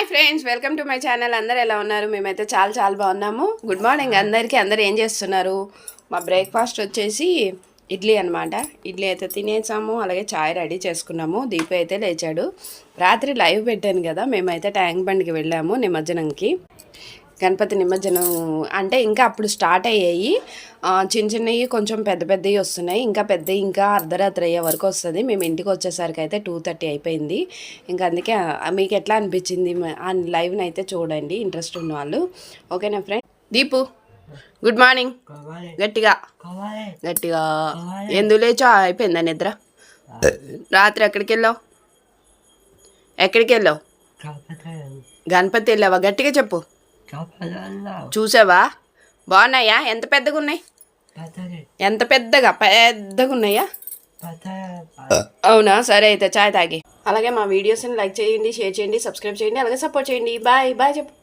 Hi friends welcome to my channel. అందరు ఎలా ఉన్నారు? మేమైతే చాలా చాలా బాగున్నాము. గుడ్ మార్నింగ్ అందరికీ. అందరు ఏం చేస్తున్నారు? మా బ్రేక్ఫాస్ట్ వచ్చేసి ఇడ్లీ అనమాట ఇడ్లీ అయితే తినేసాము అలాగే చాయ్ రెడీ చేసుకున్నాము. దీప అయితే లేచాడు. రాత్రి లైవ్ పెట్టాను కదా మేమైతే ట్యాంక్ బండికి వెళ్ళాము నిమజ్జనంకి. గణపతి నిమజ్జనం అంటే ఇంకా అప్పుడు స్టార్ట్ అయ్యాయి. చిన్న చిన్నవి కొంచెం పెద్ద పెద్దవి వస్తున్నాయి. ఇంకా పెద్దవి ఇంకా అర్ధరాత్రి అయ్యే వరకు వస్తుంది. మేము ఇంటికి వచ్చేసరికి అయితే టూ థర్టీ అయిపోయింది. ఇంకా అందుకే మీకు ఎట్లా అనిపించింది? ఆ లైవ్ని అయితే చూడండి. ఇంట్రెస్ట్ ఉన్న వాళ్ళు. ఓకేనా ఫ్రెండ్ దీపు గుడ్ మార్నింగ్ గట్టిగా. గట్టిగా. ఎందుకు లేచా? అయిపోయిందా నిద్ర? రాత్రి ఎక్కడికి వెళ్ళావు? ఎక్కడికి వెళ్ళావు? గణపతి వెళ్ళావా? గట్టిగా చెప్పు. చూసావా? బాగున్నాయా? ఎంత పెద్దగా ఉన్నాయి ఎంత పెద్దగా? పెద్దగా ఉన్నాయా అవునా? సరే అయితే చాయ్ తాగి. అలాగే మా వీడియోస్ని లైక్ చేయండి షేర్ చేయండి సబ్స్క్రైబ్ చేయండి అలాగే సపోర్ట్ చేయండి. బాయ్ బాయ్ చెప్పు.